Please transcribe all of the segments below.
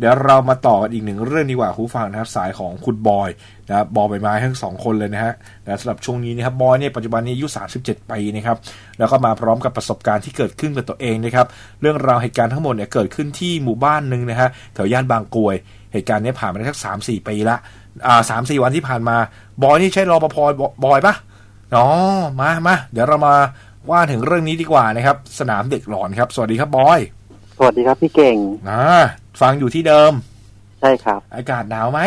เดี๋ยวเรามาต่อกันอีกหนึ่งเรื่องดีกว่าคุณผู้ฟังนะครับสายของคุณบอยนะครับบอยใบไม้ทั้งสองคนเลยนะฮะนะสำหรับช่วงนี้นะครับบอยเนี่ยปัจจุบันนี้อายุ 37 ปีนะครับแล้วก็มาพร้อมกับประสบการณ์ที่เกิดขึ้นกับตัวเองนะครับเรื่องราวเหตุการณ์ทั้งหมดเนี่ยเกิดขึ้นที่หมู่บ้านหนึ่งนะฮะแถวย่านบางกรวย เหตุการณ์เนี้ผ่านมาได้สักสามสี่ปีละอ่าสามสี่วันที่ผ่านมา บอยนี่ใช่รอปภบอยปะอ๋อมามาเดี๋ยวเรามาว่าถึงเรื่องนี้ดีกว่านะครับ สนามเด็กหลอนครับ สวัสดีครับบอย สวัสดีครับพี่เก่งอ่า ฟังอยู่ที่เดิม ใช่ครับ อากาศหนาวไหม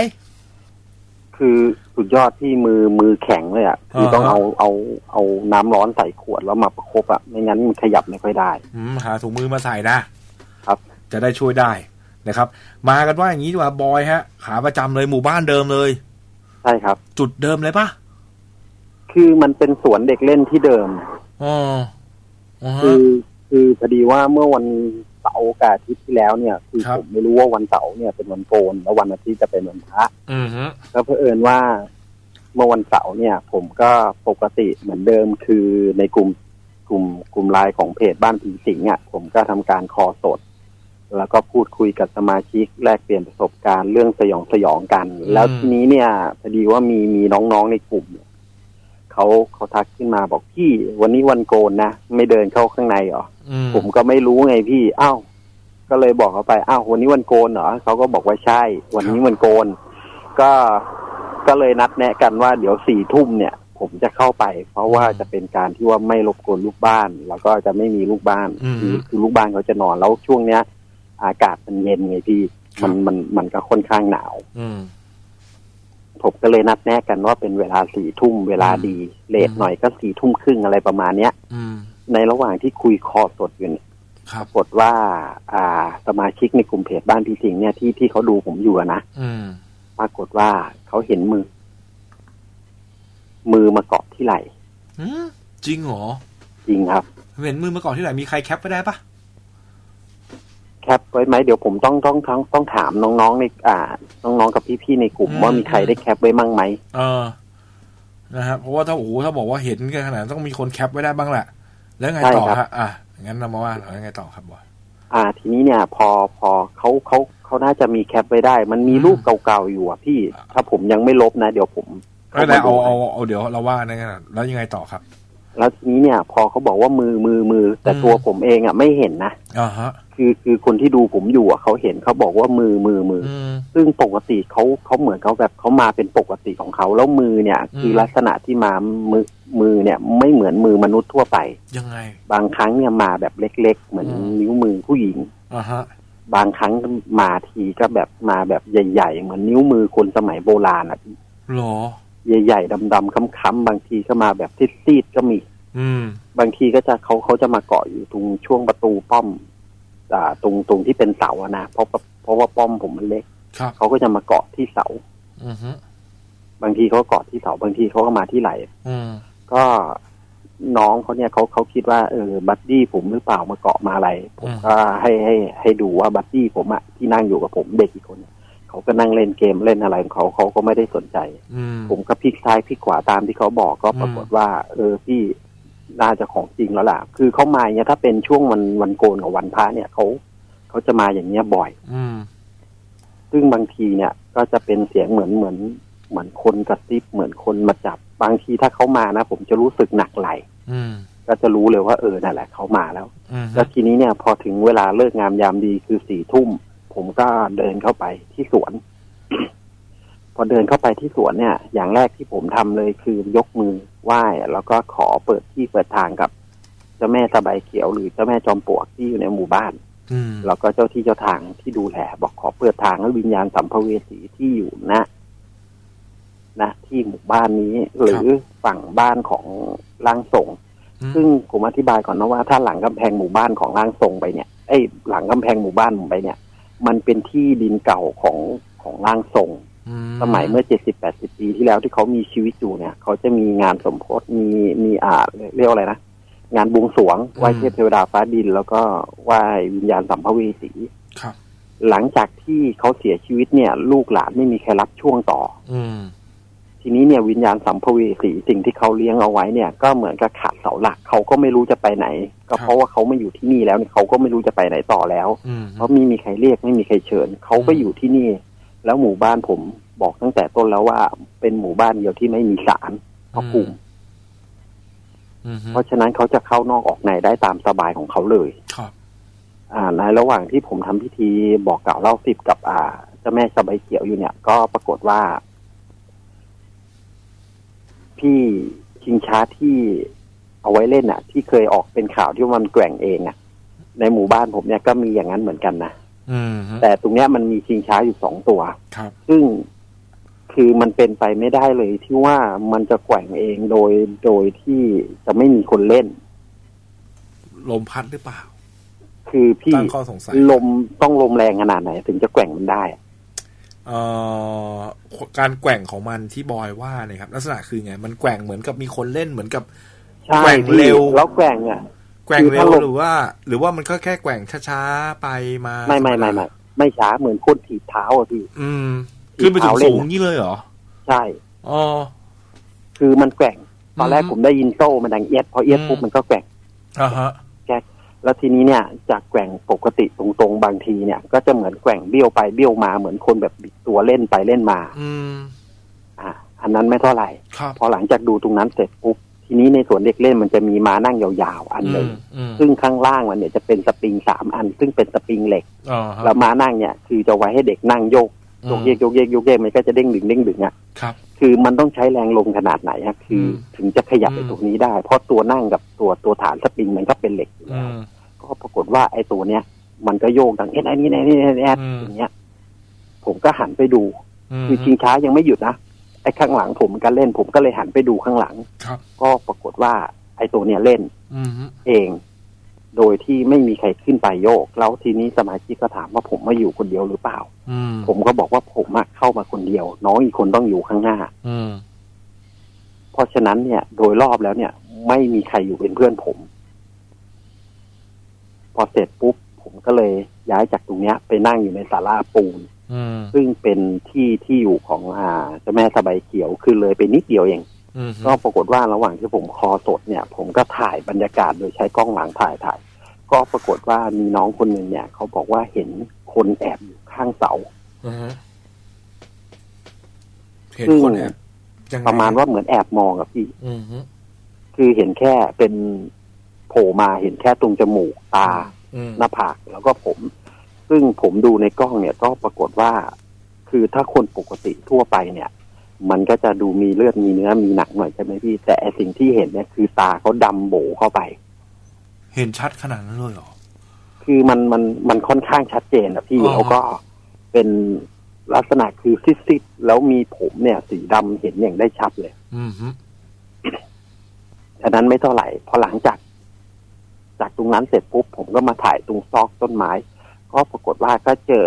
คือสุดยอดที่มือมือแข็งเลยอะคือต้องอ่าฮะเอาเอาเอาน้ำร้อนใส่ขวดแล้วมาประคบอะไม่งั้นมันขยับไม่ค่อยได้ อืมหาถุงมือมาใส่นะครับ จะได้ช่วยได้นะครับ มากันว่าอย่างนี้ดีกว่าบอยฮะ ขาประจำเลยหมู่บ้านเดิมเลย ใช่ครับ จุดเดิมเลยปะคือมันเป็นสวนเด็กเล่นที่เดิม อ๋ออ๋อฮะคือคือพอดีว่าเมื่อวัน เสาร์กับอาทิตย์ที่แล้วเนี่ยคือครับ ผมไม่รู้ว่าวันเสาร์เนี่ยเป็นวันโกนแล้ววันอาทิตย์จะเป็นวันพระอืมฮึแล้วเผอิญว่า เมื่อวันเสาร์เนี่ย ผมก็ปกติเหมือนเดิมคือในกลุ่มกลุ่มกลุ่มไลน์ของเพจบ้านผีสิงอะผมก็ทำการคอสด แล้วก็พูดคุยกับสมาชิกแลกเปลี่ยนประสบการณ์เรื่องสยองสยองกัน แล้วทีนี้เนี่ยพอดีว่ามีมีน้องๆในกลุ่มเนี่ยเขาเขาทักขึ้นมาบอกพี่ วันนี้วันโกนนะ ไม่เดินเข้าข้างในเหรออืม ผมก็ไม่รู้ไงพี่อ้าวก็เลยบอกเขาไปอ้าววันนี้วันโกนเหรอเขาก็บอกว่าใช่ วันนี้วันโกน ก็ก็เลยนัดแนะกันว่าเดี๋ยวสี่ทุ่มเนี่ย ผมจะเข้าไป เพราะว่าจะเป็นการที่ว่าไม่รบกวนลูกบ้าน แล้วก็จะไม่มีลูกบ้านอืมคือคือลูกบ้านเขาจะนอนแล้วช่วงเนี้ย อากาศมันเย็นไงพี่ครับมันมันมันก็ค่อนข้างหนาวอืมผมก็เลยนัดแนะกันว่าเป็นเวลาสี่ทุ่มเวลาดีเลทอืมหน่อยก็สี่ทุ่มครึ่งอะไรประมาณเนี้ยอืม ในระหว่างที่คุยคอสดอยู่เนี่ยครัปบรากฏว่า อ่า สมาชิกในกลุ่มเพจบ้านพี่สิงห์เนี่ยที่ที่เขาดูผมอยู่อะนะอืมปรากฏว่าเขาเห็นมือ มือมาเกาะที่ไหล่อืมจริงเหรอ จริงครับ เห็นมือมาก่อนที่ไหนมีใครแคปไว้ได้ปะแคปไว้ไหมเดี๋ยวผมต้องต้องต้องต้องถามน้องๆในอ่า น้องๆกับพี่ๆในกลุ่มว่ามีใครได้แคปไว้มั่งไหมเออนะครับเพราะว่าถ้าโอ้โหถ้าบอกว่าเห็นกันขนาดนั้นต้องมีคนแคปไว้ได้บ้างแหละ แล้วไงต่อฮะอะงั้นเรามาว่าเรายังไงต่อครับบอยอ่า ทีนี้เนี่ย พอพอเขาเขาเขาน่าจะมีแคปไว้ได้ มันมีอืมรูปเก่าๆอยู่อะพี่ ถ้าผมยังไม่ลบนะ เดี๋ยวผมไม่ได้เอามดูเอาเอาเดี๋ยวเราว่านั่นกันแล้วยังไงต่อครับ แล้วทีนี้เนี่ย พอเขาบอกว่ามือมือมือ แต่อืมตัวผมเองอะไม่เห็นนะอ่าฮะ คือคือคนที่ดูผมอยู่อะเขาเห็นเขาบอกว่ามือมือมืออืมซึ่งปกติเขาเขาเหมือนเขาแบบเขามาเป็นปกติของเขาแล้วมือเนี่ยอืมคือลักษณะที่มามือมือเนี่ย ไม่เหมือนมือมนุษย์ทั่วไปยังไง บางครั้งเนี่ยมาแบบเล็ก ๆ เหมือนอืมนิ้วมือผู้หญิงอ่าฮะบางครั้งมาทีก็แบบมาแบบใหญ่ ๆ เหมือนนิ้วมือคนสมัยโบราณอะหรอ ใหญ่ๆดำๆค้ำๆบางทีก็มาแบบซีดๆก็มี อืม บางทีก็จะเขาเขาจะมาเกาะอยู่ตรงช่วงประตูป้อมอ่า ตรงตรงที่เป็นเสาอะนะเพราะเพราะว่าป้อมผมมันเล็กครับเขาก็จะมาเกาะที่เสาอือฮึบางทีเขาเกาะที่เสาบางทีเขาก็มาที่ไหลอืมก็น้องเขาเนี่ยเขาเขาคิดว่าเออบัดดี้ผมหรือเปล่ามาเกาะมาอะไร ผมก็ให้ให้ให้ดูว่าบัดดี้ผมอะที่นั่งอยู่กับผมเด็กอีกคนเนี่ยเขาก็นั่งเล่นเกมเล่นอะไรของเขาเขาก็ไม่ได้สนใจอืมผมก็พลิกซ้ายพลิกขวาตามที่เขาบอกก็อืมปรากฏว่า เออพี่ น่าจะของจริงแล้วล่ะ คือเขามาเนี่ยถ้าเป็นช่วงวันวันโกนกับวันพระเนี่ยเขาเขาจะมาอย่างเงี้ยบ่อย อืมซึ่งบางทีเนี่ย ก็จะเป็นเสียงเหมือนเหมือน เหมือนคนกระซิบเหมือนคนมาจับ บางทีถ้าเขามานะผมจะรู้สึกหนักไหลอืมก็จะรู้เลยว่าเออนั่นแหละเขามาแล้ว อืมแล้วทีนี้เนี่ย พอถึงเวลาเลิกงามยามดีคือสี่ทุ่ม ผมก็เดินเข้าไปที่สวน พอเดินเข้าไปที่สวนเนี่ย อย่างแรกที่ผมทำเลยคือยกมือ ไหว้แล้วก็ขอเปิดที่เปิดทางกับ เจ้าแม่สบายเขียวหรือเจ้าแม่จอมปลวกที่อยู่ในหมู่บ้านอืมแล้วก็เจ้าที่เจ้าทางที่ดูแลบอกขอเปิดทางให้วิญญาณสัมภเวสีที่อยู่ณนะที่หมู่บ้านนี้ หรือฝั่งบ้านของร่างทรงซึ่งผมอธิบายก่อนนะว่าถ้าหลังกำแพงหมู่บ้านของร่างทรงไปเนี่ยไอ้ยหลังกำแพงหมู่บ้านผมไปเนี่ย มันเป็นที่ดินเก่าของของร่างทรงอื สมัยเมื่อเจ็ดสิบแปดสิบปีที่แล้วที่เขามีชีวิตอยู่เนี่ย เขาจะมีงานสมโพธมีมีอ่าเรียกว่าอะไรนะงานบวงสรวงไหว้เทพเทวดาฟ้าดิน แล้วก็ไหว้วิญญาณสัมภเวสีครับหลังจากที่เขาเสียชีวิตเนี่ย ลูกหลานไม่มีใครรับช่วงต่อ อืมททีนี้เนี่ยวิญญาณสัมภเวสีสิ่งที่เขาเลี้ยงเอาไว้เนี่ย ก็เหมือนกับขาดเสาหลักเขาก็ไม่รู้จะไปไหน ก็เพราะว่าเขาไม่อยู่ที่นี่แล้วเนี่ยเขาก็ไม่รู้จะไปไหนต่อแล้วอืมเพราะไม่มีใครเรียกไม่มีใครเชิญเขาก็อืมอยู่ที่นี่ แล้วหมู่บ้านผมบอกตั้งแต่ต้นแล้วว่า เป็นหมู่บ้านเดียวที่ไม่มีศาลพระภูมิอืมเพราะฉะนั้นเขาจะเข้านอกออกในได้ตามสบายของเขาเลยครับ อ่าในระหว่างที่ผมทำพิธีบอกกล่าวเล่าสิบกับ อ่าเจ้าแม่สบายเขียวอยู่เนี่ย ก็ปรากฏว่า พี่ชิงช้าที่เอาไว้เล่นอะ ที่เคยออกเป็นข่าวที่ว่ามันแกว่งเองอะ ในหมู่บ้านผมเนี่ยก็มีอย่างนั้นเหมือนกันนะอืม แต่ตรงเนี้ยมันมีชิงช้าอยู่สองตัวครับ ซึ่งคือมันเป็นไปไม่ได้เลยที่ว่ามันจะแกว่งเองโดยโดยที่จะไม่มีคนเล่น ลมพัดหรือเปล่า คือพี่ตั้งข้อสงสัยลมต้องลมแรงขนาดไหน ถึงจะแกว่งมันได้อะเอ่อการแกว่งของมันที่บอยว่าเนี่ยครับ ลักษณะคือไง มันแกว่งเหมือนกับมีคนเล่นเหมือนกับใช่แกว่งพี่เร็วแล้วแกว่งอะ แกว่งคือเร็ถ้าวลมหรือว่า หรือว่ามันก็แค่แกว่งช้าๆไปมาไม่ไม่ไม่ไม่ไม่ช้าเหมือนคนถีบเท้าอะพี่ อืมขึ้นไปเท้าเล่สูนงๆนี่เลยเหรอ ใช่อ๋อคือมันแกว่ง ตอนแรกอืมผมได้ยินโซ่มันดังเอียดพอเอียดอืมปุ๊บมันก็แกว่งอ่าฮะแล้วทีนี้เนี่ยจากแกว่งปกติตรงๆบางทีเนี่ย ก็จะเหมือนแกว่งเบี้ยวไปเบี้ยวมาเหมือนคนแบบบิดตัวเล่นไปเล่นมา อืม อ่า อันนั้นไม่เท่าไหร่ครับพอหลังจากดูตรงนั้นเสร็จปุ๊บ ทีนี้ในสวนเด็กเล่นมันจะมีม้านั่งยาวๆอันหนึ่งอืมซึ่งข้างล่างมันเนี่ยจะเป็นสปริงสามอัน ซึ่งเป็นสปริงเหล็กอ่าฮะแล้วม้านั่งเนี่ย คือจะไว้ให้เด็กนั่งโยกโยกเยกโยกเยกโยกเยกมันก็จะเด้งดึงเด้งดึงอะครับคือมันต้องใช้แรงลมขนาดไหนฮะคืออมถึงจะขยับไปอืมตรงนี้ได้ เพราะตัวนั่งกับตัวตัวฐานสปริงมันก็เป็นเหล็กอยู่อืแล้วมก็ปรากฏว่าไอ้ตัวเนี้ยมันก็โยกดังเอ็ดไอ้นี่ไอ้นี่ไอ้นี่อืมอย่างเงี้ย ผมก็หันไปดูมคือชิงช้ายังไม่หยุดนะ ไอ้ข้างหลังผมก็เล่นผมก็เลยหันไปดูข้างหลัง ครับ ก็ปรากฏว่า ไอ้ตัวเนี้ยเล่นอืมเอง โดยที่ไม่มีใครขึ้นไปโยก แล้วทีนี้สมาชิกก็ถามว่าผมมาอยู่คนเดียวหรือเปล่า อืมผมก็บอกว่าผมอะเข้ามาคนเดียว น้องอีกคนต้องอยู่ข้างหน้า อืมเพราะฉะนั้นเนี่ย โดยรอบแล้วเนี่ย ไม่มีใครอยู่เป็นเพื่อนผม พอเสร็จปุ๊บ ผมก็เลยย้ายจากตรงเนี้ย ไปนั่งอยู่ในศาลาปูนอืม ซึ่งเป็นที่ที่อยู่ของอ่าเจ้าแม่สบายเขียวคือเลยไปนิดเดียวเองอืมก็ปรากฏว่าระหว่างที่ผมคอสดเนี่ย ผมก็ถ่ายบรรยากาศโดยใช้กล้องหลังถ่ายถ่าย ก็ปรากฏว่ามีน้องคนหนึ่งเนี่ย เขาบอกว่าเห็นคนแอบอยู่ข้างเสาอืมเห็นซึ่งคนแอบยังไงประมาณว่าเหมือนแอบมองอะพี่อืมคือเห็นแค่เป็นโผล่มาเห็นแค่ตรงจมูกตาอืมหน้าผากแล้วก็ผม ซึ่งผมดูในกล้องเนี่ยก็ปรากฏว่า คือถ้าคนปกติทั่วไปเนี่ย มันก็จะดูมีเลือดมีเนื้อมีหนังหน่อยใช่ไหมพี่ แต่ไอสิ่งที่เห็นเนี่ยคือตาเขาดำโบเข้าไป เห็นชัดขนาดนั้นเลยเหรอคือมันมันมันค่อนข้างชัดเจนนะพี่อ๋อแล้วก็เป็นลักษณะคือซิดๆแล้วมีผมเนี่ย สีดำเห็นอย่างได้ชัดเลย อืมฮึฉะนั้นไม่เท่าไหร่พอหลังจาก จากตรงนั้นเสร็จปุ๊บผมก็มาถ่ายตรงซอกต้นไม้ ก็ปรากฏว่าก็เจอ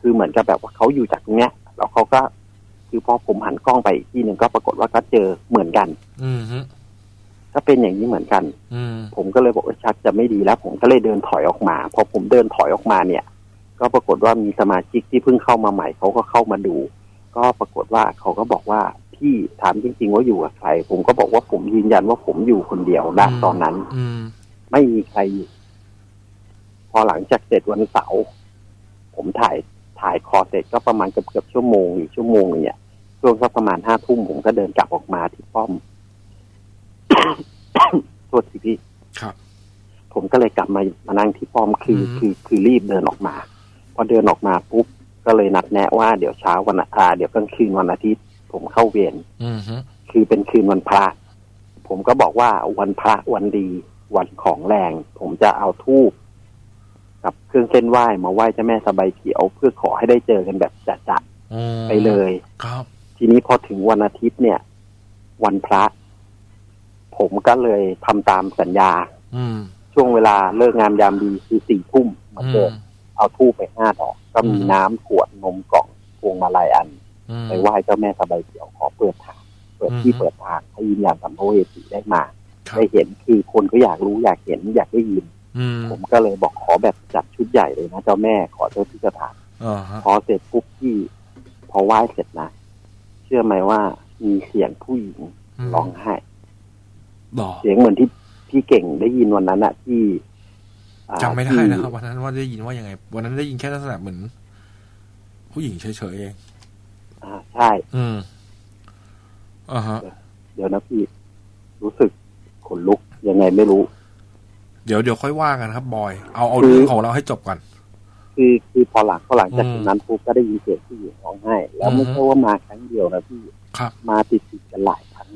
คือเหมือนกับแบบว่าเขาอยู่จากตรงเนี้ยแล้วเขาก็คือพอผมหันกล้องไปอีกที่หนึ่งก็ปรากฏว่าก็เจอเหมือนกัน อืมฮึก็เป็นอย่างนี้เหมือนกัน อืมผมก็เลยบอกว่าชักจะไม่ดีแล้ว ผมก็เลยเดินถอยออกมาพอผมเดินถอยออกมาเนี่ย ก็ปรากฏว่ามีสมาชิกที่เพิ่งเข้ามาใหม่เขาก็เข้ามาดู ก็ปรากฏว่าเขาก็บอกว่าพี่ถามจริง ๆ ว่าอยู่กับใคร ผมก็บอกว่าผมยืนยันว่าผมอยู่คนเดียวณตอนนั้น อืมไม่มีใครอยู่พอหลังจากเสร็จวันเสาร์ ผมถ่ายถ่ายคอเสร็จก็ประมาณเกือบเกือบชั่วโมงอีกชั่วโมงหนึงเนี่ยช่วงสักประมาณห้าทุ่มผมก็เดินกลับออกมาที่ป้อมโทษทีพี่ครับ ผมก็เลยกลับมามานั่งที่ป้อมคืออมคือคือรีบเดินออกมา พอเดินออกมาปุ๊บก็เลยนัดแนะว่าเดี๋ยวเช้าวันอาอ่าเดี๋ยวกลางคืนวันอาทิตย์ ผมเข้าเวรอืมฮึคือเป็นคืนวันพระ ผมก็บอกว่าวันพระวันดี วันของแรง ผมจะเอาทูบ กับเครื่องเส้นไหว้มาไหว้เจ้าแม่สบายเขียว เพื่อขอให้ได้เจอกันแบบจะอืมๆไปเลยครับ ทีนี้พอถึงวันอาทิตย์เนี่ย วันพระ ผมก็เลยทำตามสัญญา อืมช่วงเวลาเลิกงามยามดีคือสี่ทุ่มเหมือนอืเดิมมเอาทูบไปห้าดอก ก็มีอืมน้ำขวดนมกล่องพวงมาลัยอันอืมไปไหว้เจ้าแม่สบายเขียวขอเปิดทางเปิดที่อืมเปิดทางให้วิญญาณสัมภเวสีได้มาครับได้เห็นคือคนก็อยากรู้อยากเห็นอยากได้ยินอืม ผมก็เลยบอกขอแบบจัดชุดใหญ่เลยนะเจ้าแม่ขอเจ้าที่เจ้าทางอ่าฮะพอเสร็จปุ๊บที่ พอไหว้เสร็จนะ เชื่อไหมว่ามีเสียงผู้หญิงมร้องไห้หรอเสียงเหมือนที่พี่เก่งได้ยินวันนั้นอะที่อ่าจำไม่ได้ที่นะครับวันนั้นว่าได้ยินว่ายังไง วันนั้นได้ยินแค่ลักษณะเหมือน ผู้หญิงเฉยๆเองอ่าใช่ อืมอ่าฮะ เดี๋ยวนะพี่รู้สึกขนลุกยังไงไม่รู้ เดี๋ยวเดี๋ยวค่อยว่ากันครับ บอย เอาเอาคือเรื่องของเราให้จบก่อนคือคือพอหลังพอหลังจากอืมนั้นปุ๊บก็ได้ยินเสียงผู้หญิงร้องไห้ แล้วอืมไม่ใช่ว่ามาครั้งเดียวนะพี่ครับมาติดติดๆกันหลายครั้ง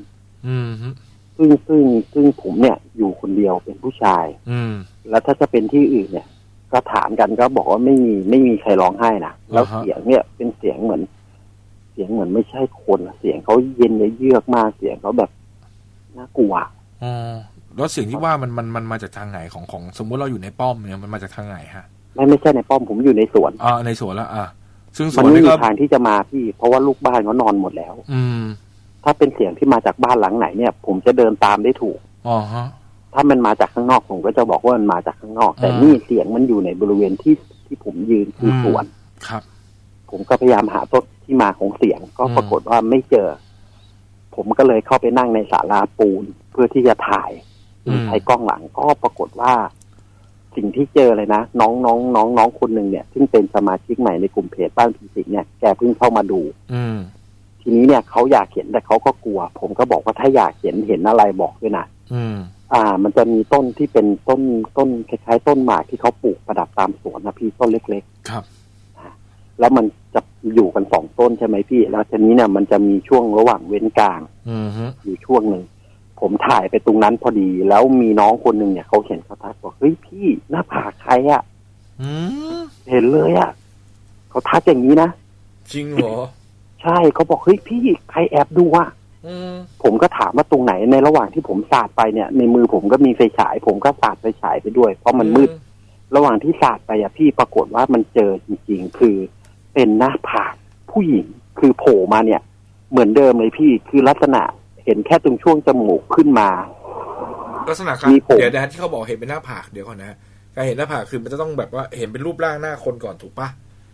อืมฮึซึ่งซึ่งซึ่งผมเนี่ย อยู่คนเดียวเป็นผู้ชาย อืมแล้วถ้าจะเป็นที่อื่นเนี่ย ก็ถามกันก็บอกว่าไม่มีไม่มีใครร้องไห้นะแล้วอ่าฮะเสียงเนี่ยเป็นเสียงเหมือน เสียงเหมือนไม่ใช่คนอะเสียงเขาเย็นเยือกมากเสียงเขาแบบน่ากลัวอ๋อ แล้วเสียงที่ว่ามันมันมันมาจากทางไหนของของสมมุติเราอยู่ในป้อมเนี่ยมันมาจากทางไหนฮะไม่ไม่ใช่ในป้อมผมอยู่ในสวนอ่าในสวนแล้วอะซึ่งสมัวนไม่นี่มีก็ทางที่จะมาพี่ เพราะว่าลูกบ้านเขานอนหมดแล้ว อืม ถ้าเป็นเสียงที่มาจากบ้านหลังไหนเนี่ย ผมจะเดินตามได้ถูกอ๋อฮะถ้ามันมาจากข้างนอกผมก็จะบอกว่ามันมาจากข้างนอก แต่อ่านี่เสียงมันอยู่ในบริเวณที่ที่ผมยืนคืออมสวนครับ ผมก็พยายามหาต้นที่มาของเสียงก็อืมปรากฏว่าไม่เจอ ผมก็เลยเข้าไปนั่งในศาลาปูนเพื่อที่จะถ่าย ใช้กล้องหลังก็ปรากฏว่า สิ่งที่เจอเลยนะ น้องน้องน้องน้องคนหนึ่งเนี่ย ซึ่งเป็นสมาชิกใหม่ในกลุ่มเพจบ้านผีสิงเนี่ยแกเพิ่งเข้ามาดู อืมทีนี้เนี่ยเขาอยากเห็นแต่เขาก็กลัว ผมก็บอกว่าถ้าอยากเห็นเห็นอะไรบอกด้วยนะอืม อ่า มันจะมีต้นที่เป็นต้นต้นคล้ายๆ ต้นหมากที่เขาปลูกประดับตามสวนนะพี่ต้นเล็กครับๆแล้วมันจะอยู่กันสองต้นใช่ไหมพี่ แล้วทีนี้เนี่ยมันจะมีช่วงระหว่างเว้นกลางอืมฮึอยู่ช่วงหนึ่ง ผมถ่ายไปตรงนั้นพอดี แล้วมีน้องคนหนึ่งเนี่ยเขาเห็นเขาทักบอกเฮ้ยพี่หน้าผากใครอะอืมเห็นเลยอะเขาทักอย่างนี้นะจริงเหรอใช่เขาบอกเฮ้ยพี่ใครแอบดูอะอืมผมก็ถามว่าตรงไหนในระหว่างที่ผมสาดไปเนี่ย ในมือผมก็มีไฟฉาย ผมก็สาดไฟฉายไปด้วย เพราะมันมืด ระหว่างที่สาดไปอะพี่ปรากฏว่ามันเจอจริงๆคือ เป็นหน้าผากผู้หญิงคือโผล่มาเนี่ย เหมือนเดิมเลยพี่คือลักษณะ เห็นแค่ตรงช่วงจมูกขึ้นมา ลักษณะการมีผมเดี๋ยวนะที่เขาบอกเห็นเป็นหน้าผากเดี๋ยวก่อนนะการเห็นหน้าผากคือมันจะต้องแบบว่าเห็นเป็นรูปร่างหน้าคนก่อนถูกปะ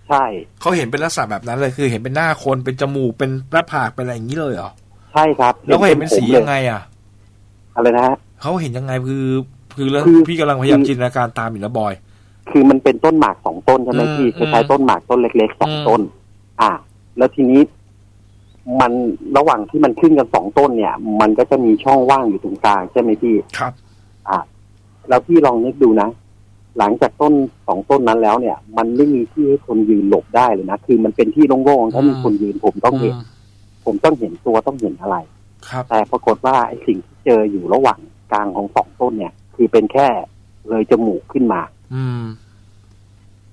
ใช่เขาเห็นเป็นลักษณะแบบนั้นเลยคือ เห็นเป็นหน้าคนเป็นจมูกเป็นหน้าผากเป็นอะไรอย่างนี้เลยเหรอใช่ครับ แล้วเขาเห็นเป็นสีผมลยังไงอะอะไรนะฮะเขาเห็นยังไงคือคือแล้วคือพี่กำลังพยายามคือจินตนาการตามอยู่แล้วบอย คือมันเป็นต้นหมากสองต้นใช่ไหมอืมพี่คอืมล้ายๆต้นหมากต้นเล็กๆสองอืมต้น อ่า แล้วทีนี้ มันระหว่างที่มันขึ้นกันสองต้นเนี่ย มันก็จะมีช่องว่างอยู่ตรงกลางใช่ไหมพี่ครับ อ่าแล้วพี่ลองนึกดูนะ หลังจากต้นสองต้นนั้นแล้วเนี่ย มันไม่มีที่ให้คนยืนหลบได้เลยนะคือมันเป็นที่โล่งๆถ้ามีอืมคนยืนผมต้องเห็นมผมต้องเห็นตัวต้องเห็นอะไรครับแต่ปรากฏว่าไอ้สิ่งที่เจออยู่ระหว่างกลางของสองต้นเนี่ย คือเป็นแค่เลยจมูกขึ้นมา อืม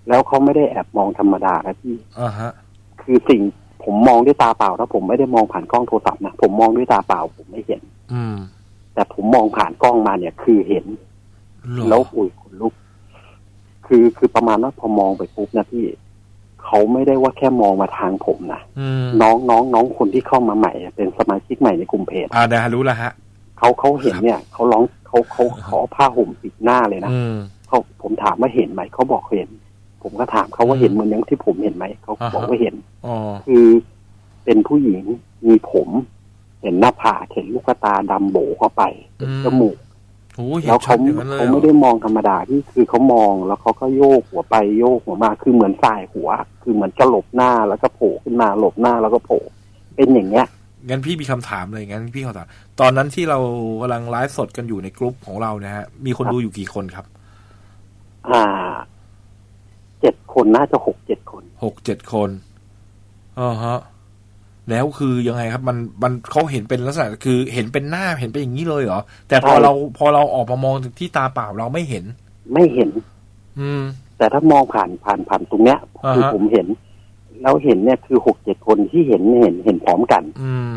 แล้วเขาไม่ได้แอบมองธรรมดานะพี่อ่าฮะ คือสิ่ง ผมมองด้วยตาเปล่าถ้าผมไม่ได้มองผ่านกล้องโทรศัพท์นะผมมองด้วยตาเปล่าผมไม่เห็น อืม แต่ผมมองผ่านกล้องมาเนี่ย คือเห็นเหรอแล้วอุ้ยขนลุก คือคือประมาณว่าพอมองไปปุ๊บนะพี่เขาไม่ได้ว่าแค่มองมาทางผมนะอืมน้องน้องน้องคนที่เข้ามาใหม่อะเป็นสมาชิกใหม่ในกลุ่มเพจอ่าได้รู้แล้วฮะเขาเขาเห็นเนี่ยเขาร้องเขาเขาขอผ้าห่มปิดหน้าเลยนะอืมเขาผมถามว่าเห็นไหมเขาบอกเห็น ผมก็ถามเขาว่าอืมเห็นเหมือนอย่างที่ผมเห็นไหมเขาอ่าฮะบอกว่าเห็นอ๋อคือเป็นผู้หญิงมีผม เห็นหน้าผากเห็นลูกตาดำโบเข้าไปเห็นจมูกโอ้เห็นแล้วชัเขาดอย่างนั้นเลยเขาเหรอไม่ได้มองธรรมดาที่คือเขามองแล้วเขาก็โยกหัวไปโยกหัวมาคือเหมือนสายหัว คือเหมือนจะหลบหน้าแล้วก็โผล่ขึ้นมาหลบหน้าแล้วก็โผล่เป็นอย่างเงี้ยงั้นพี่มีคำถามเลยงั้นพี่ขอถามตอนนั้นที่เรากำลังไลฟ์สดกันอยู่ในกลุ่มของเรานะฮะมีคนครับดูอยู่กี่คนครับ อ่า เจ็ดคนน่าจะหกเจ็ดคนหกเจ็ดคนอ่าฮะ แล้วคือยังไงครับ มันมันเขาเห็นเป็นลักษณะคือเห็นเป็นหน้าเห็นเป็นอย่างนี้เลยเหรอ แต่พอเราพอเราออกมามองที่ตาเปล่าเราไม่เห็น ไม่เห็น อืม แต่ถ้ามองผ่านผ่านผ่านตรงเนี้ยอ่าฮะคือผมเห็น แล้วเห็นเนี่ยคือหกเจ็ดคนที่เห็นเห็นเห็นพร้อมกัน อืม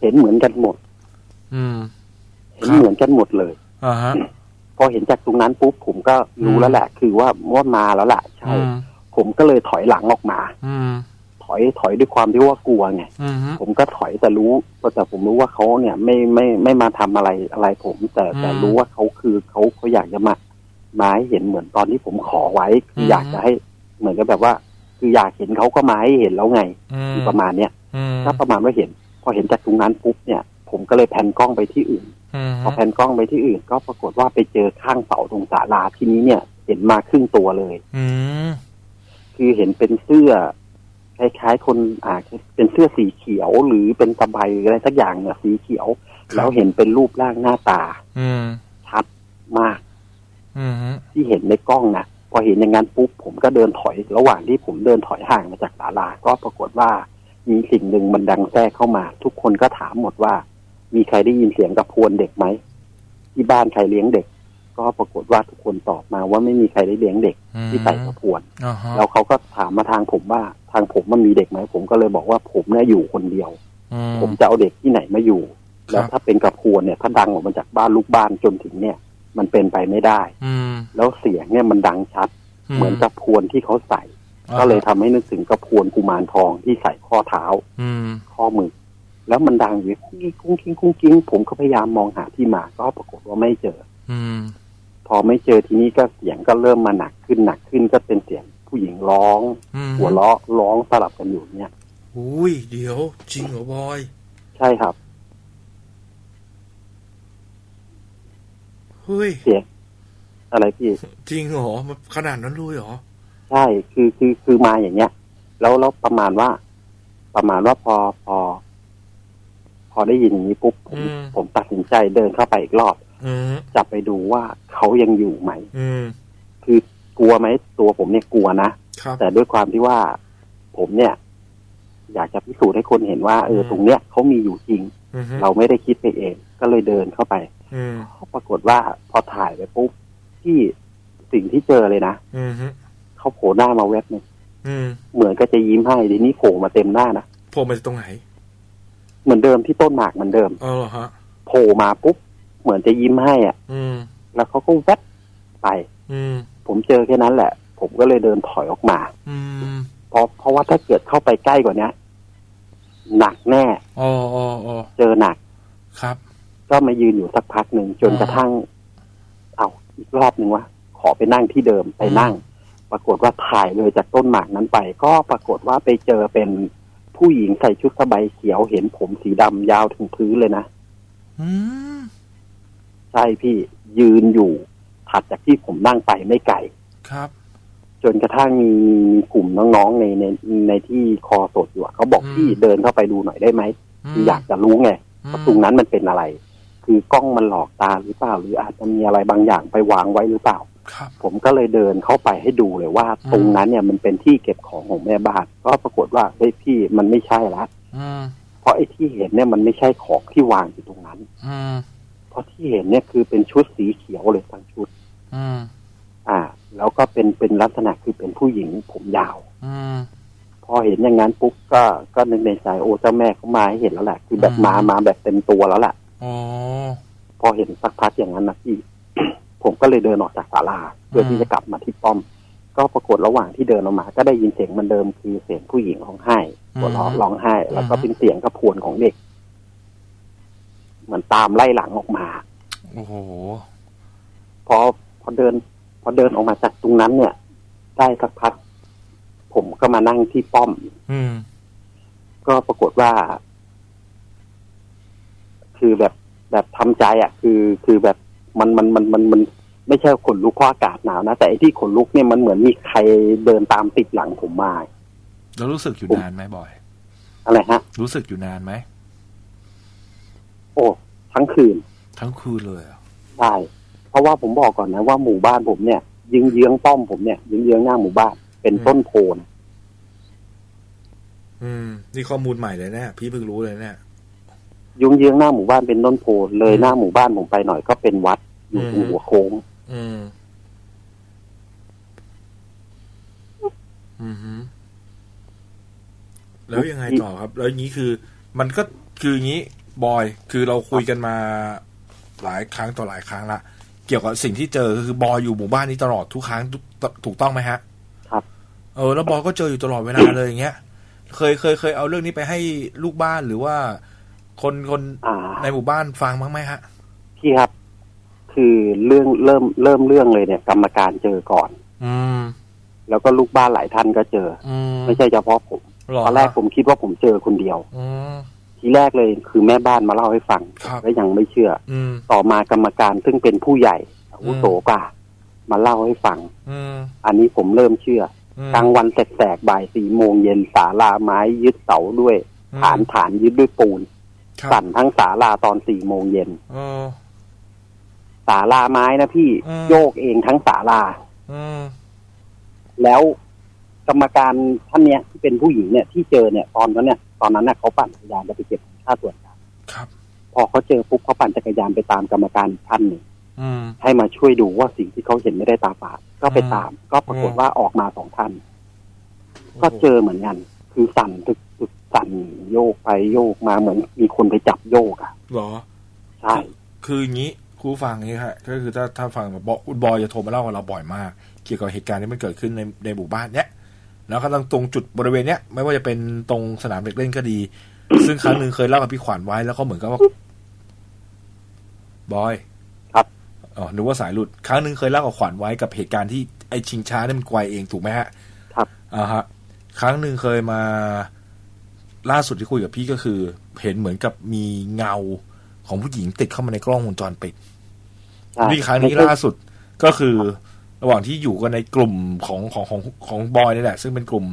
เห็นเหมือนกันหมด อืม เห็นครับเหมือนกันหมดเลยอ่าฮะ พอเห็นจากตรงนั้นปุ๊บผมก็รู้อืมแล้วแหละ คือว่าว่ามาแล้วล่ะใช่อืมผมก็เลยถอยหลังออกมาอืมถอยถอยด้วยความที่ว่ากลัวไงอืมผมก็ถอยแต่รู้แต่ผมรู้ว่าเขาเนี่ย ไม่ไม่ไม่มาทำอะไรอะไรผม แต่แต่อืมรู้ว่าเขาคือเขาเขาอยากจะมามาให้เห็นเหมือนตอนที่ผมขอไว้คืออมอยากจะให้ เหมือนกับแบบว่า คืออยากเห็นเขาก็มาให้เห็นแล้วไงอืมคือประมาณเนี้ยอืมถ้าประมาณว่าเห็นพพอเห็นจากตรงนั้นปุ๊บเนี่ย ผมก็เลยแพนกล้องไปที่อื่นอืม พอแพนกล้องไปที่อื่น ก็ปรากฏว่าไปเจอข้างเสาตรงศาลาที่นี้เนี่ย เห็นมาครึ่งตัวเลยอืมคือเห็นเป็นเสื้อคล้ายๆคนอ่าเป็นเสื้อสีเขียวหรือเป็นสบายหรืออะไรสักอย่างเนี่ยสีเขียว แล้วเห็นเป็นรูปร่างหน้าตา อืมชัดมากอืมที่เห็นในกล้องนะพอเห็นอย่างนั้นปุ๊บผมก็เดินถอย ระหว่างที่ผมเดินถอยห่างมาจากศาลา ก็ปรากฏว่ามีสิ่งหนึ่งมันดังแทรกเข้ามา ทุกคนก็ถามหมดว่า มีใครได้ยินเสียงกระพวนเด็กไหมที่บ้านใครเลี้ยงเด็ก ก็ปรากฏว่าทุกคนตอบมาว่าไม่มีใครได้เลี้ยงเด็กอืมที่ใส่กระพวนอ่าฮะแล้วเขาก็ถามมาทางผมว่า ทางผมมันมีเด็กไหมผมก็เลยบอกว่าผมเนี่ยอยู่คนเดียวอืมผมจะเอาเด็กที่ไหนมาอยู่ครับแล้วถ้าเป็นกระพวนเนี่ย ถ้าดังออกมาจากบ้านลูกบ้านจนถึงเนี่ย มันเป็นไปไม่ได้อืมแล้วเสียงเนี่ยมันดังชัด เหมือนกระพวนที่เขาใส่อ่าก็เลยทำให้นึกถึงกระพวนกุมารทองที่ใส่ข้อเท้าอืมข้อมือ แล้วมันดังอยู่กุ้งกิ้งกุ้งกิ้งผมก็พยายามมองหาที่มาก็ปรากฏว่าไม่เจอ อืม พอไม่เจอทีนี้ก็เสียงก็เริ่มมาหนักขึ้นหนักขึ้นก็เป็นเสียงผู้หญิงร้อง อืม หัวเราะร้องสลับกันอยู่เนี่ย อุ้ยเดี๋ยว จริงเหรอบอย ใช่ครับ เฮ้ย เสียง อะไรพี่ จริงเหรอมันขนาดนั้นเลยเหรอ ใช่ คือ คือ คือมาอย่างเงี้ย แล้ว แล้ว ประมาณว่า ประมาณว่าพอ พอ พอได้ยินอย่างนี้ปุ๊บผมอืมผมตัดสินใจเดินเข้าไปอีกรอบอืมจะไปดูว่าเขายังอยู่ไหมอืมคือกลัวไหมตัวผมเนี่ยกลัวนะครับแต่ด้วยความที่ว่าผมเนี่ย อยากจะพิสูจน์ให้คนเห็นว่าเอออืมตรงเนี้ยเขามีอยู่จริงอืมเราไม่ได้คิดไปเอง ก็เลยเดินเข้าไปอืมปรากฏว่าพอถ่ายไปปุ๊บที่สิ่งที่เจอเลยนะอืมเขาโผล่หน้ามาแวบหนึงอืมเหมือนก็จะยิ้มให้ทีนี้โผล่มาเต็มหน้านะโผล่มาจากตรงไหน เหมือนเดิมที่ต้นหมากเหมือนเดิมเออเหรอฮะโผล่มาปุ๊บเหมือนจะยิ้มให้อะ อืม แล้วเขาก็แวบไป อืม ผมเจอแค่นั้นแหละ ผมก็เลยเดินถอยออกมา อืม เพราะเพราะว่าถ้าเกิดเข้าไปใกล้กว่านี้หนักแน่ อ๋ออ๋ออ๋อเจอหนัก ครับ ก็มายืนอยู่สักพักหนึ่งจนอ่ากระทั่ง เอาอีกรอบหนึ่งว่าขอไปนั่งที่เดิมไปนั่ง ปรากฏว่าถ่ายเลยจากต้นหมากนั้นไป ก็ปรากฏว่าไปเจอเป็น ผู้หญิงใส่ชุดสบายเขียวเห็นผมสีดำยาวถึงพื้นเลยนะอืมใช่พี่ยืนอยู่ถัดจากที่ผมนั่งไปไม่ไกลครับ จนกระทั่งมีมีกลุ่มน้องๆในในในที่คอสดอยู่อะเขาบอกอืมพี่เดินเข้าไปดูหน่อยได้ไหมคืออยากจะรู้ไงอืมว่าตรงนั้นมันเป็นอะไร คือกล้องมันหลอกตาหรือเปล่า หรืออาจจะมีอะไรบางอย่างไปวางไว้หรือเปล่าครับ ผมก็เลยเดินเข้าไปให้ดูเลยว่าอืมตรงนั้นเนี่ยมันเป็นที่เก็บของของแม่บ้านก็ปรากฏว่าเฮ้ยพี่มันไม่ใช่ละอืมเพราะไอ้ที่เห็นเนี่ยมันไม่ใช่ของที่วางอยู่ตรงนั้นอืมเพราะที่เห็นเนี่ยคือเป็นชุดสีเขียวเลยทั้งชุดอืมอ่า แล้วก็เป็นเป็นลักษณะคือเป็นผู้หญิงผมยาวอืมพอเห็นอย่างนั้นปุ๊บก็ก็นึกในใจโอ้เจ้าแม่เขามาให้เห็นแล้วแหละคือแบบอืมมามาแบบเต็มตัวแล้วแหละอ๋อพอเห็นสักพักอย่างนั้นนะพี่ ผมก็เลยเดินออกจากศาลาเพื่อที่จะกลับมาที่ป้อม ก็ปรากฏระหว่างที่เดินออกมา ก็ได้ยินเสียงเหมันเดิมคือเสียงผู้หญิงร้องไห้หัวเราะร้องไห้ แล้วก็เป็นเสียงกระพวนของเด็กเหมือนตามไล่หลังออกมาโอ้โหพอพอเดิน พอเดินออกมาจากตรงนั้นเนี่ย ได้สักพักผมก็มานั่งที่ป้อม อืม ก็ปรากฏว่า คือแบบแบบทำใจอะ คือคือแบบ มันมันมันมันมันไม่ใช่ขนลุกเพราะอากาศหนาวนะ แต่ไอ้ที่ขนลุกเนี่ยมันเหมือนมีใครเดินตามติดหลังผมมาแล้วรู้สึกอยู่นานไหมบอย อะไรฮะ รู้สึกอยู่นานไหม โอ้ ทั้งคืน ทั้งคืนเลยเหรอะใช่เพราะว่าผมบอกก่อนนะว่าหมู่บ้านผมเนี่ยยืงเยื้องๆป้อมผมเนี่ยยืงเยื้องๆหน้าหมู่บ้านเป็นต้นโพนะอืม นี่ข้อมูลใหม่เลยเนี่ยพี่เพิ่งรู้เลยเนี่ยยุงเยื้องๆหน้าหมู่บ้านเป็นต้นโพเลยอืมหน้าหมู่บ้านผมไปหน่อยก็เป็นวัด อยู่ตรงอืมหัวโค้งอืม อืมฮึแล้วยังไงต่อครับ แล้วอย่างนี้คือ มันก็คืออย่างนี้บอย คือเราคุยกันมาหลายครั้งต่อหลายครั้งละเกี่ยวกับสิ่งที่เจอคือบอยอยู่หมู่บ้านนี้ตลอดทุกครั้งทุกถูกต้องไหมฮะ ครับ เออ แล้วบอยก็เจออยู่ตลอดเวลาเลยอย่างเงี้ย เคยเคยเคยเอาเรื่องนี้ไปให้ลูกบ้านหรือว่าคนคนอ่าในหมู่บ้านฟังบ้างไหมฮะพี่ครับ คือเรื่องเริ่มเริ่มเรื่องเลยเนี่ย กรรมการเจอก่อน อืม แล้วก็ลูกบ้านหลายท่านก็เจออืมไม่ใช่เฉพาะผมหรอตอนแรกผมคิดว่าผมเจอคนเดียว อืมททีแรกเลยคือแม่บ้านมาเล่าให้ฟังครับก็ยังไม่เชื่อ อืม ต่อมากรรมการซึ่งเป็นผู้ใหญ่อาวุโสกว่ามาเล่าให้ฟัง อืมอันนี้ผมเริ่มเชื่ออืมกลางวันแสกๆบ่ายสี่โมงเย็นศาลาไม้ยึดเสาด้วยอืมฐานฐานยึดด้วยปูน ครับสั่นทั้งศาลาตอนสี่โมงเย็น เออ ศาลาไม้นะพี่อืม โยกเองทั้งศาลา อืมแล้วกรรมการท่านเนี้ยที่เป็นผู้หญิงเนี่ยที่เจอเนี่ยตอนนั้นเนี่ยตอนนั้นน่ะเขาปั่นจักรยานจะไปเก็บค่าส่วนกลางครับ พอเขาเจอปุ๊บเขาปั่นจักรยานไปตามกรรมการอีกท่านหนึ่งอืม ให้มาช่วยดูว่าสิ่งที่เขาเห็นไม่ได้ตาเปล่าก็ไปอืมตาม ก็ปรากฏอืมว่าออกมาสองท่าน ก็เจอเหมือนกัน คือสั่นตึกตึกสั่นโยกไปโยกมาเหมือนมีคนไปจับโยกอะ เหรอ ใช่ คืออย่างนี้ ครูฟังอย่างนี้ฮะก็คือถ้าถ้าฟังแบบบอกคุณบอยจะโทรมาเล่ากับเราบ่อยมาก เกี่ยวกับเหตุการณ์ที่มันเกิดขึ้นในในหมู่บ้านเนี้ยแล้วก็ตรงจุดบริเวณเนี้ยไม่ว่าจะเป็นตรงสนามเด็กเล่นก็ดี ซึ่งครั้งหนึ่งเคยเล่ากับพี่ขวัญไว้แล้วก็เหมือนกับว่าบอยครับอ๋อนึกว่าสายหลุด ครั้งหนึ่งเคยเล่ากับขวัญไว้กับเหตุการณ์ที่ไอชิงช้าเนี่ยมันไกวเองถูกไหมฮะครับอ่าฮะ ครั้งหนึ่งเคยมาล่าสุดที่คุยกับพี่ก็คือ เห็นเหมือนกับมีเงาของผู้หญิงติดเข้ามาในกล้องวงจรปิด ใช่นี่ครั้งนี้ล่าสุดก็คือ ระหว่างที่อยู่กันในกลุ่มของของของของบอยนี่แหละ ซึ่งเป็นกลุ่ม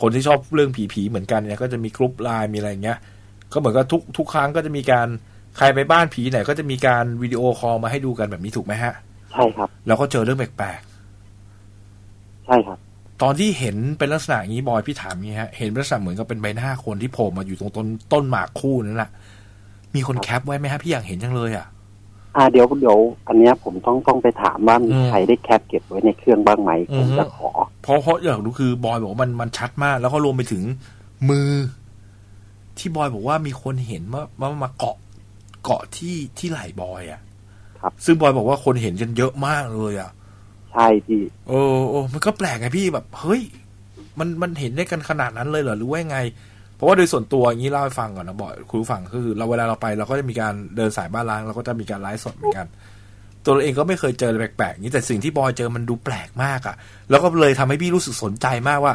คนที่ชอบเรื่องผีๆเหมือนกันเนี่ย ก็จะมีกลุ่มไลน์มีอะไรอย่างเงี้ย ก็เหมือนกับทุกทุกครั้งก็จะมีการใครไปบ้านผีไหนก็จะมีการวิดีโอคอลมาให้ดูกันแบบนี้ถูกไหมฮะ ใช่ครับ แล้วก็เจอเรื่องแปลกใช่ครับๆตอนที่เห็นเป็นลักษณะอย่างนี้บอยพี่ถามงี้ฮะ เห็นเป็นลักษณะเหมือนกับเป็นใบหน้าคนที่โผล่มาอยู่ตรงต้นต้นหมากคู่นั่นแหละ มีคนแคปไว้ไหมฮะพี่อยากเห็นจังเลยอะ อ่าเดี๋ยวเดี๋ยวอันเนี้ยผมต้องต้องไปถามว่ามีอืมใครได้แคปเก็บไว้ในเครื่องบ้างไหมอืผมอฮึจะขอ เพราะเพราะอย่างรู้คือบอยบอกว่ามันมันชัดมาก แล้วก็รวมไปถึงมือ ที่บอยบอกว่ามีคนเห็นว่าว่ามาเกาะเกาะที่ที่ไหล่บอยอะ่ะ ครับ ซึ่งบอยบอกว่าคนเห็นกันเยอะมากเลยอะ่ะ ใช่พี่โอ้โอ้มันก็แปลกไงพี่แบบ เฮ้ย มันมันเห็นได้กันขนาดนั้นเลยเหรอหรือว่ายังไง เพราะว่าโดยส่วนตัวอย่างนี้เล่าให้ฟังก่อนนะบอยคุณผู้ฟังก็คือเราเวลาเราไปเราก็จะมีการเดินสายบ้านล้างเราก็จะมีการไลฟ์สดเหมือนกัน ตัวเราเองก็ไม่เคยเจอแปลกๆอย่างนี้แต่สิ่งที่บอยเจอมันดูแปลกมากอะ่ะ แล้วก็เลยทำให้พี่รู้สึกสนใจมากว่า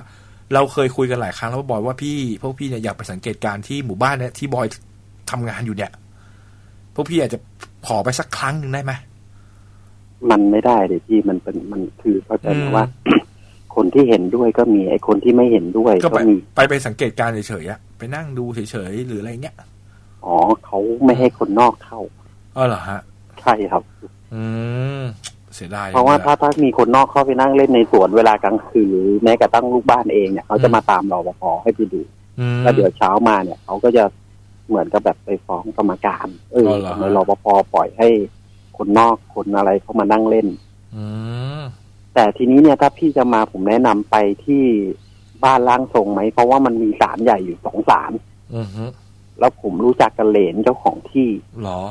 เราเคยคุยกันหลายครั้งแล้วว่าบอยว่าพี่พวกพี่เนี่ยอยากไปสังเกตการณ์ที่หมู่บ้านเนี่ยที่บอยทำงานอยู่เนี่ยพวกพี่อาจจะขอไปสักครั้งหนึ่งได้ไหมมันไม่ได้เลยพี่มันเป็นมันคือเข้าใจไหมว่า คนที่เห็นด้วยก็มีไอ้คนที่ไม่เห็นด้วยก็ก็ไปมีไปไปสังเกตการณ์เฉยๆอะไปนั่งดูเฉยๆหรืออะไรเงี้ยอ๋อเขาไม่ให้คนนอกเข้าอ๋อเหรอฮะใช่ครับ อืมเสียดายเพราะว่าจังลยถ้าถ้ามีคนนอกเข้าไปนั่งเล่นในสวนเวลากลางคืนหรือแม้กระทั่งลูกบ้านเองเนี่ยเขาจะมาตามรปภให้ไปดูอืมแล้วเดี๋ยวเช้ามาเนี่ยเขาก็จะเหมือนกับแบบไปฟ้องกรรมการ เอออ๋อเหรอฮะทำไมรปภปล่อยให้คนนอกคนอะไรเข้ามานั่งเล่น อืม แต่ทีนี้เนี่ยถ้าพี่จะมาผมแนะนำไปที่บ้านล่างทรงไหม เพราะว่ามันมีศาลใหญ่อยู่สองศาลอือฮึแล้วผมรู้จักกับเหลนเจ้าของที่เหรอ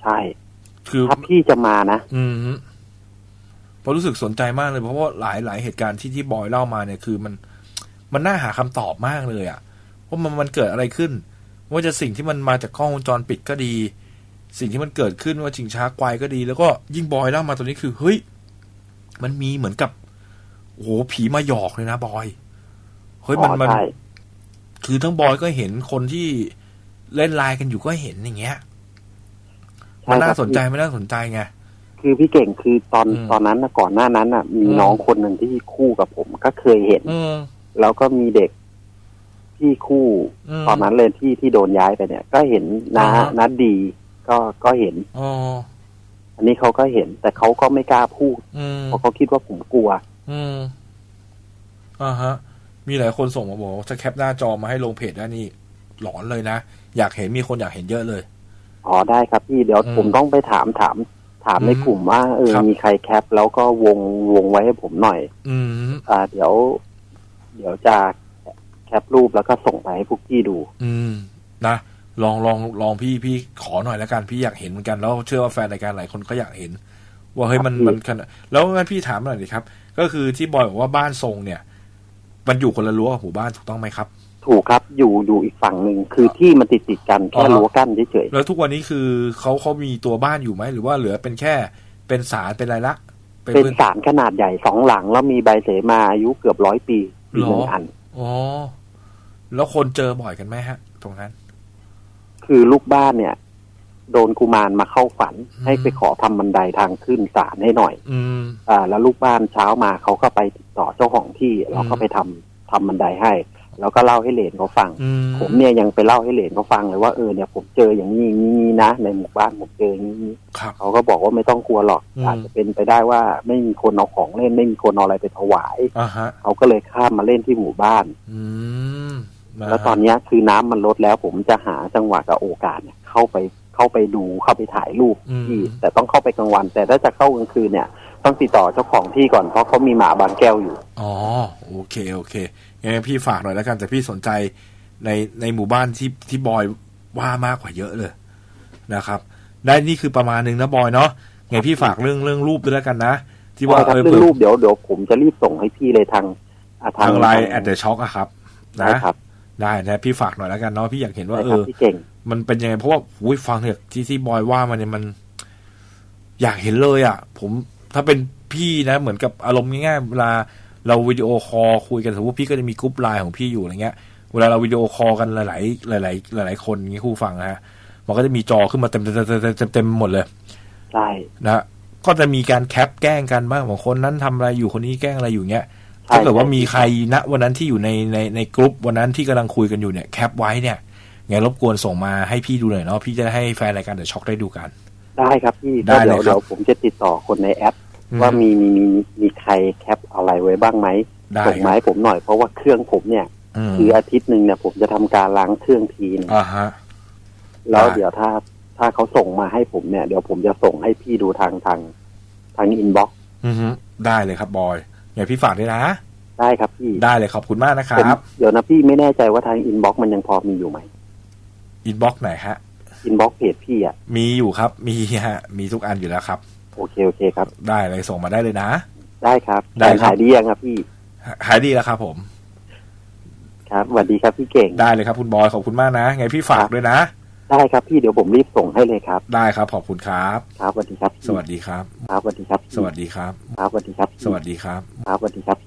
ใช่คือถ้าพี่จะมานะอืมฮึเพราะรู้สึกสนใจมากเลย เพราะว่าหลายหลายเหตุการณ์ที่ที่บอยเล่ามาเนี่ยคือมัน มันน่าหาคำตอบมากเลยอะว่ามันมันเกิดอะไรขึ้น ว่าจะสิ่งที่มันมาจากกล้องวงจรปิดก็ดี สิ่งที่มันเกิดขึ้นว่าชิงช้าควายก็ดี แล้วก็ยิ่งบอยเล่ามาตัวนี้คือเฮ้ย มันมีเหมือนกับโอ้โหผีมาหยอกเลยนะบอยเฮ้ยมันอ๋อมันใช่คือทั้งบอยก็เห็นคนที่เล่นไลน์กันอยู่ก็เห็นอย่างเงี้ยมันน่าสนใจไม่น่าสนใจไงคือพี่เก่งคือตอนอืมตอนนั้นน่ะก่อนหน้านั้นน่ะ มีอืมน้องคนหนึ่งที่คู่กับผมก็เคยเห็นอืมแล้วก็มีเด็กที่คู่มตอนนั้นเลยที่ที่โดนย้ายไปเนี่ย ก็เห็นน้าอ่าฮะน้าดีก็ก็เห็น อ๋ออันนี้เขาก็เห็น แต่เขาก็ไม่กล้าพูดอืมเพราะเขาคิดว่าผมกลัว อืมอ่าฮะ มีหลายคนส่งมาบอกว่าถ้าแคปหน้าจอมาให้ลงเพจได้นี่ หลอนเลยนะ อยากเห็นมีคนอยากเห็นเยอะเลยอ๋อได้ครับพี่เดี๋ยวอืมผมต้องไปถามถาม ถามในอืมกลุ่มว่าเออครับมีใครแคป แล้วก็วงวงไว้ให้ผมหน่อย อืมอ่า เดี๋ยว เดี๋ยวจะแคปรูปแล้วก็ส่งไปให้พวกพี่ดู อืม นะ ลองลองลองพี่พี่ขอหน่อยแล้วกันพี่อยากเห็นเหมือนกันแล้วเชื่อว่าแฟนรายการหลายคนก็อยากเห็น ว่าเฮ้ยมันครับพี่มันขนาดแล้วงั้นพี่ถามหน่อยดิครับ ก็คือที่บอยบอกว่าบ้านทรงเนี่ย มันอยู่คนละรั้วกับหมู่บ้านถูกต้องไหมครับ ถูกครับอยู่อยู่อีกฝั่งหนึ่งคือที่มันติดติดๆกันแค่อ๋อรั้วกั้นเฉยแล้วทุกวันนี้คือเขาเขามีตัวบ้านอยู่ไหมหรือว่าเหลือเป็นแค่เป็นสารเป็นอะไรละๆเป็นพื้นศาลขนาดใหญ่สองหลังแล้วมีใบเสมาอายุเกือบร้อยปีปีหนึ่งหรออัอันอ๋อแล้วคนเจอบ่อยกันไหมฮะ ตรงนั้น คือลูกบ้านเนี่ย โดนกุมารมาเข้าฝันอืมให้ไปขอทำบันไดทางขึ้นศาลให้หน่อย อืมอ่า แล้วลูกบ้านเช้ามาเขาก็ไปติดต่อเจ้าของที่แล้วก็อืมไปทำทำบันไดให้ แล้วก็เล่าให้เหลนเขาฟังอืมผมเนี่ยยังไปเล่าให้เหลนเขาฟังเลยว่าเออเนี่ยผมเจออย่างนี้อย่างนี้นะในหมู่บ้านผมเจออย่างนี้ครับเขาก็บอกว่าไม่ต้องกลัวหรอกอืมอาจจะเป็นไปได้ว่าไม่มีคนเอาของเล่นไม่มีคนเอาอะไรไปถวายอ่าฮะเขาก็เลยข้ามมาเล่นที่หมู่บ้าน อืมนะ แล้วตอนเนี้ยคือน้ำมันลดแล้วผมจะหาจังหวะกับโอกาสเนี่ยเข้าไปเข้าไปดูเข้าไปถ่ายรูปอืมที่ แต่ต้องเข้าไปกลางวัน แต่ถ้าจะเข้ากลางคืนเนี่ย ต้องติดต่อเจ้าของที่ก่อนเพราะเขามีหมาบางแก้วอยู่อ๋อโอเคโอเคงั้นพี่ฝากหน่อยแล้วกันแต่พี่สนใจในในหมู่บ้านที่ที่บอยว่ามากกว่าเยอะเลยนะครับ ได้นี่คือประมาณหนึ่งนะบอยเนาะไงพี่ฝากเรื่องเรื่องรูปด้วยแล้วกันนะที่ว่าใช่ครับเออเรื่องรูปเดี๋ยวเดี๋ยวผมจะรีบส่งให้พี่เลยทางอ่ทางไลน์แอดเดอร์ช็อคอะครับได้นะครับ ได้นะพี่ฝากหน่อยแล้วกันเนาะพี่อยากเห็นว่าได้เอครับอพี่เก่งมันเป็นยังไงเพราะว่าอุ้ยฟังเนี่ยที่ที่บอยว่ามาเนี่ยมัน อยากเห็นเลยอะ ผมถ้าเป็นพี่นะ เหมือนกับอารมณ์ง่ายๆเวลาเราวิดีโอคอลคุยกันสมมติพี่ก็จะมีกรุ๊ปไลน์ของพี่อยู่อะไรเงี้ยเวลาเราวิดีโอคอลกันหลาย ๆ หลาย ๆ หลาย ๆ คนอย่างเงี้ยคู่ฟังนะฮะมันก็จะมีจอขึ้นมาเต็มเต็มเต็มเต็มเต็มเต็มหมดเลยใช่นะฮะก็จะมีการแคปแกล้งกันบ้างบางคนนั้นทำอะไรอยู่คนนี้แกล้งอะไรอยู่เงี้ยใช่ ถ้าเกิดว่ามีใครณวันนั้นที่อยู่ในในในกลุ่มวันนั้นที่กำลังคุยกันอยู่เนี่ยแคปไว้เนี่ยไงรบกวนส่งมาให้พี่ดูหน่อยเนาะพี่จะได้ให้แฟนรายการเดอะช็อคได้ดูกัน ได้ครับพี่ได้ก็เลยเดี๋ยวครับเดี๋ยวผมจะติดต่อคนในแอปอืมว่ามีมีมีมีใครแคปอะไรไว้บ้างไหมได้ส่งมาให้ผมหน่อยเพราะว่าเครื่องผมเนี่ยอืมคืออาทิตย์หนึ่งเนี่ยผมจะทำการล้างเครื่องทีนึงอ่าฮะแล้วได้เดี๋ยวถ้าถ้าเขาส่งมาให้ผมเนี่ยเดี๋ยวผมจะส่งให้พี่ดูทางทางทางอินบ็อกซ์อือฮึได้เลยครับบอย ไงพี่ฝากด้วยนะ ได้ครับพี่ ได้เลยขอบคุณมากนะคผมรับ เดี๋ยวนะพี่ไม่แน่ใจว่าทางอินบ็อกซ์มันยังพอมีอยู่ไหมอินบ็อกไหนฮะอินบ็อกซ์เพจพี่อะ มีอยู่ครับ มีฮะ มีทุกอันอยู่แล้วครับ โอเค โอเคครับ ได้เลยส่งมาได้เลยนะ ได้ครับ ได้ครับขายดียังครับพี่หายดีแล้วครับผม ครับสวัสดีครับพี่เก่ง ได้เลยครับคุณบอยขอบคุณมากนะ ไงพี่ฝากด้วยนะ ได้ครับพี่เดี๋ยวผมรีบส่งให้เลยครับ ได้ครับขอบคุณครับครับสวัสดีครับพี่สวัสดีครับครับสวัสดีครับพี่สวัสดีครับครับสวัสดีครับพี่สวัสดีครับครับสวัสดีครับ